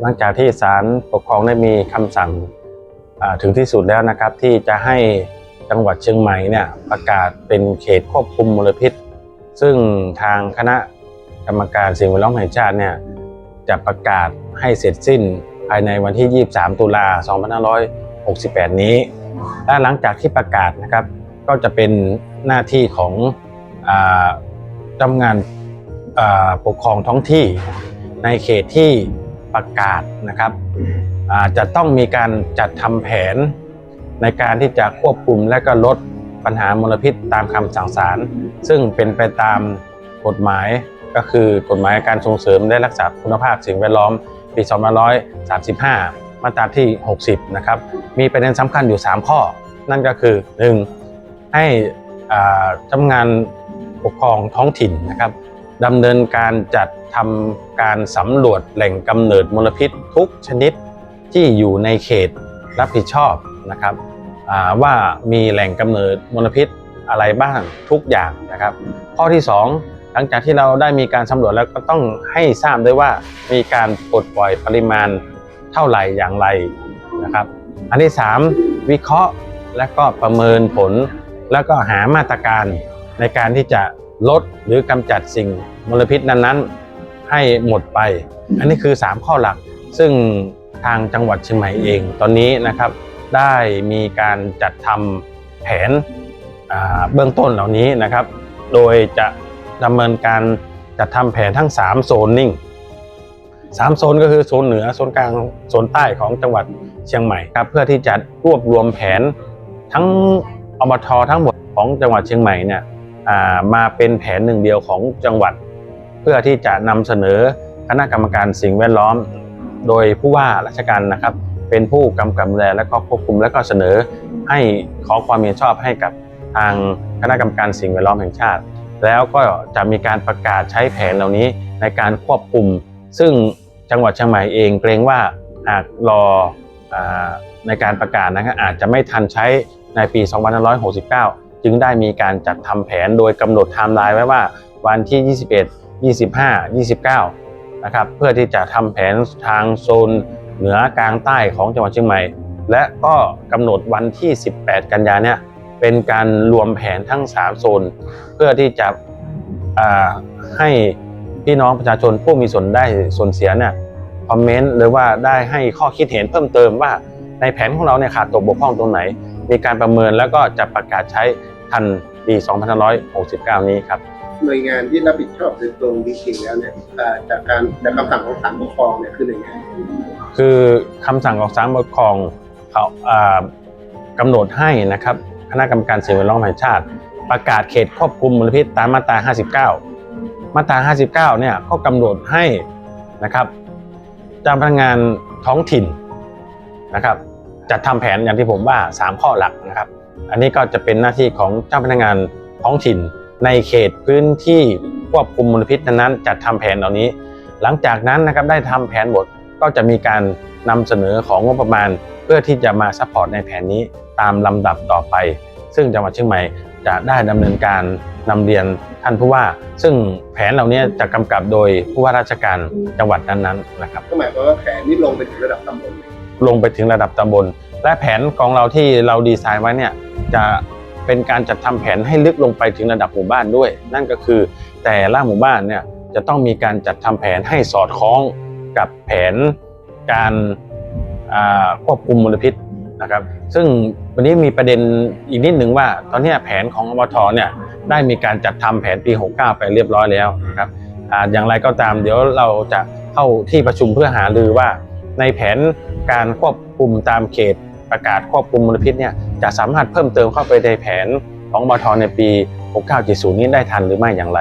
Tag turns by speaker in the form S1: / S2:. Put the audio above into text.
S1: หลังจากที่ศาลปกครองได้มีคำสั่งถึงที่สุดแล้วนะครับ ที่จะให้จังหวัดเชียงใหม่เนี่ยประกาศเป็นเขตควบคุมมลพิษ ซึ่งทางคณะกรรมการสิ่งแวดล้อมแห่งชาติเนี่ยจะประกาศให้เสร็จสิ้นภายในวันที่ 23 ตุลา 2568 นี้ และหลังจากที่ประกาศนะครับ ก็จะเป็นหน้าที่ของอาเจ้างานปกครองท้องที่ในเขตที่ ประกาศนะครับจะต้องมีการจัดทำแผนในการที่จะควบคุมและก็ลดปัญหามลพิษตามคำสั่งศาลซึ่งเป็นไปตามกฎหมายก็คือกฎหมายการส่งเสริมและรักษาคุณภาพสิ่งแวดล้อมปี2535 มาตราที่ 60 นะครับ มีประเด็นสำคัญอยู่ 3 ข้อ นั่นก็คือ 1. ให้อ่าเจ้าพนักงานปกครองท้องถิ่นนะครับ ดำเนินการจัดทำการสำรวจแหล่งกำเนิดมลพิษทุกชนิดที่อยู่ในเขตรับผิดชอบนะครับว่ามีแหล่งกำเนิดมลพิษอะไรบ้างทุกอย่างนะครับ ข้อที่ 2 หลังจากที่เราได้มีการสำรวจแล้วก็ต้องให้ทราบด้วยว่ามีการปลดปล่อยปริมาณเท่าไหร่อย่างไรนะครับ อันที่ 3 วิเคราะห์และก็ประเมินผล แล้วก็หามาตรการในการที่จะ ลดหรือกำจัดสิ่งมลพิษนั้นๆ ให้หมดไป อันนี้คือ 3 ข้อหลัก ซึ่งทางจังหวัดเชียงใหม่เองตอนนี้นะครับได้มีการจัดทำแผนเบื้องต้นเหล่านี้นะครับ โดยจะดำเนินการจัดทำแผนทั้ง 3 โซนนิ่งสามโซนก็คือโซนเหนือโซนกลางโซนใต้ของจังหวัดเชียงใหม่ครับเพื่อที่จะรวบรวมแผนทั้งอบททั้งหมดของจังหวัดเชียงใหม่เนี่ย มาเป็นแผนหนึ่งเดียวของจังหวัด เพื่อที่จะนำเสนอคณะกรรมการสิ่งแวดล้อม โดยผู้ว่าราชการนะครับ เป็นผู้กำกับดูแลและก็ควบคุมและก็เสนอให้ขอความเห็นชอบให้กับทางคณะกรรมการสิ่งแวดล้อมแห่งชาติ แล้วก็จะมีการประกาศใช้แผนเหล่านี้ในการควบคุม ซึ่งจังหวัดเชียงใหม่เองเกรงว่าหากรออในการประกาศนะครับอาจจะไม่ทันใช้ในปี 2569 จึงได้มีการจัดทำแผนโดยกำหนดไทม์ไลน์ไว้ว่าวันที่ 21 25 29 นะครับ เพื่อที่จะทำแผนทางโซนเหนือกลางใต้ของจังหวัดเชียงใหม่ และก็กำหนดวันที่ 18 กันยาเนี่ยเป็นการรวมแผนทั้ง 3 โซน เพื่อที่จะให้พี่น้องประชาชนผู้มีส่วนได้ส่วนเสียเนี่ยคอมเมนต์หรือว่าได้ให้ข้อคิดเห็นเพิ่มเติมว่าในแผนของเราเนี่ยขาดตกบกพร่องตรงไหน มีการประเมินแล้วก็จะประกาศใช้ทันปี2569 นี้ครับ
S2: หน่วยงานที่รับผิดชอบโดยตรงจริงๆแล้วเนี่ยอ่าจากการจากคำสั่งของศาลปกครองเนี่ยคือหน่วยงาน
S1: คือคำสั่งของศาลปกครองเขาอ่ากำหนดให้นะครับคณะกรรมการสิ่งแวดล้อมแห่งชาติ ประกาศเขตควบคุมมลพิษตามมาตรา 59 มาตรา 59 เนี่ยก็กำหนดให้นะครับเจ้าพนักงานท้องถิ่นนะครับ จัดทำแผนอย่างที่ผมว่า 3 ข้อหลักนะครับ อันนี้ก็จะเป็นหน้าที่ของเจ้าพนักงานท้องถิ่น ในเขตพื้นที่ควบคุมมลพิษนั้นจัดทำแผนเหล่านี้ หลังจากนั้นนะครับได้ทำแผนบทก็จะมีการนำเสนอของงบประมาณ เพื่อที่จะมาซัพพอร์ตในแผนนี้ตามลำดับต่อไป ซึ่งจังหวัดเชียงใหม่จะได้ดำเนินการนำเรียนท่านผู้ว่า ซึ่งแผนเหล่านี้จะกำกับโดยผู้ว่าราชการจังหวัดนั้นๆนะครับ
S2: ก็หมายความว่าแผนนี้ลงไปถึงระดับตำบล
S1: ลงไปถึงระดับตำบล และแผนของเราที่เราดีไซน์ไว้เนี่ยจะเป็นการจัดทำแผนให้ลึกลงไปถึงระดับหมู่บ้านด้วย นั่นก็คือแต่ละหมู่บ้านเนี่ยจะต้องมีการจัดทำแผนให้สอดคล้องกับแผนการควบคุมมลพิษนะครับซึ่งวันนี้มีประเด็นอีกนิดหนึ่งว่า ตอนนี้แผนของอบทเนี่ยได้มีการจัดทำแผนปี 69 ไปเรียบร้อยแล้วนะครับออย่างไรก็ตามเดี๋ยวเราจะเข้าที่ประชุมเพื่อหารือว่า ในแผนการควบคุมตามเขตประกาศควบคุมมลพิษเนี่ยจะสามารถเพิ่มเติมเข้าไปในแผนของบทในปี 6970 นี้ได้ทันหรือไม่อย่างไร